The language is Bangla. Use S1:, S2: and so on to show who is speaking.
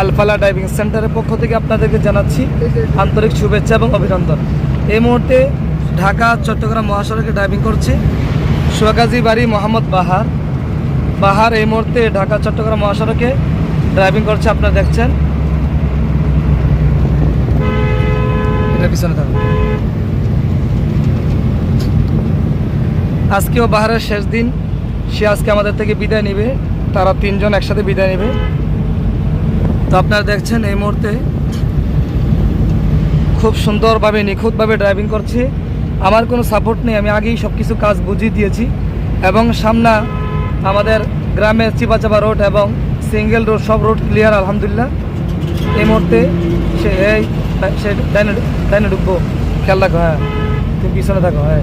S1: আলফালা ড্রাইভিং সেন্টারের পক্ষ থেকে আপনাদেরকে জানাচ্ছি আন্তরিক শুভেচ্ছা এবং অভিনন্দন। এই মুহূর্তে ঢাকা, চট্টগ্রাম মহাসড়কে ড্রাইভিং করছে। সোয়াগাজী বাড়ি মোহাম্মদ বাহার। বাহার, এই মুহূর্তে ঢাকা, চট্টগ্রাম মহাসড়কে ড্রাইভিং করছে, আপনারা দেখছেন। আজকেও বাহারের শেষ দিন। সে আজকে আমাদের থেকে বিদায় নেবে। তারা তিনজন একসাথে বিদায় নেবে। তো আপনারা দেখছেন এই মুহূর্তে খুব সুন্দরভাবে, নিখুঁতভাবে ড্রাইভিং করছে। আমার কোনো সাপোর্ট নেই, আমি আগেই সব কিছু কাজ বুঝিয়ে দিয়েছি। এবং সামনা আমাদের গ্রামের চিপাচাপা রোড এবং সিঙ্গেল রোড সব রোড ক্লিয়ার আলহামদুলিল্লাহ। এই মুহূর্তে সে, এই, সে ডাইনে ডাইনে ঢুকবো। খেয়াল রাখো হ্যাঁ। তুমি পিছনে থাকো হ্যাঁ।